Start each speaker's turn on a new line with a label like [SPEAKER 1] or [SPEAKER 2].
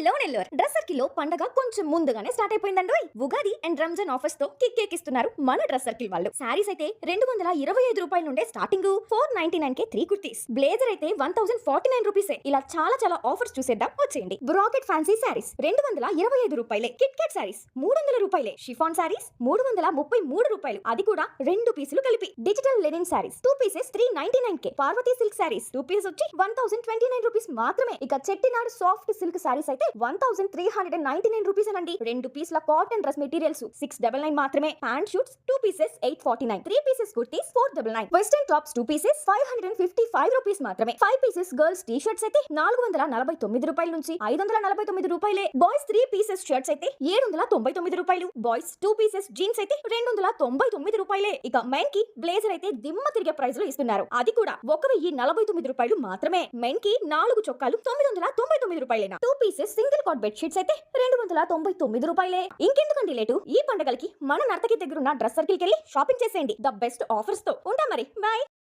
[SPEAKER 1] Hello Nellore dress సర్కిల్లో పండగ కొంచెం ముందుగానే స్టార్ట్ అయిపోయిందండి. ఉగాది అండ్ రంజాన్ ఆఫర్స్తో కిక్ ఎక్కిస్తున్నారు మన డ్రెస్ సర్కిల్ వాళ్ళు. సారీస్ అయితే రెండు వందల ఇరవై ఐదు రూపాయల నుండే starting four ninety nine K three kurtis. Blazer అయితే one thousand forty nine rupees. ఇలా చాలా చాలా ఆఫర్స్ చూసేద్దాం. వచ్చేయండి. బ్రాకెట్ ఫ్యాన్సీ సారీస్ రెండు వందల ఇరవై ఐదు రూపాయలే. కిట్ క్యాట్ సారీస్ మూడు వందల రూపాయలే. షిఫాన్ సారీస్ మూడు వందల ముప్పై మూడు రూపాయలు. అది కూడా రెండు పీసులు కలిపి. Digital linen saris two pieces three ninety nine K. Parvathi silk saris two pieces వచ్చి one thousand twenty nine rupees మాత్రమే. ఇక చెట్టినాడు సాఫ్ట్ సిల్క్ సారీస్ అయితే one thousand three hundred and ninety nine rupees అండి రెండు పీస్ల cotton dress materials six double nine మాత్రమే. Pant suits two pieces eight forty nine three pieces kurtis four double nine western tops two pieces five hundred and fifty five rupees మాత్రమే. Five pieces girls T shirts అయితే నాలుగు వందల నలభై తొమ్మిది రూపాయల నుంచి ఐదు వందల నలభై తొమ్మిది రూపాయలే. బాయ్స్ త్రీ పీసెస్ షర్ట్స్ అయితే ఏడు వందల తొంభై తొమ్మిది రూపాయలు. బాయ్స్ టూ పీసెస్ జీన్స్ అయితే రెండు వందల తొంభై తొమ్మిది రూపాయలే. ఇక మెన్కి బ్లేజర్ అయితే దిమ్మ తిరిగే ప్రైస్లో ఇస్తున్నారు. అది కూడా ఒక వెయ్యి నలభై తొమ్మిది రూపాయలు మాత్రమే. మెన్కి నాలుగు చొక్కాలు తొమ్మిది వందల తొంభై తొమ్మిది రూపాయలేనా? Two pieces single cot bedsheets అయితే రెండు వందల తొంభై తొమ్మిది రూపాయలే. ఇంకెందుకండి లేటు? ఈ పండగలకి మన నర్తకి దగ్గరున్న డ్రెస్ సర్కిల్కి వెళ్ళి షాపింగ్ చేసేయండి. ద బెస్ట్ ఆఫర్స్తో ఉంటాం మరి. బాయ్.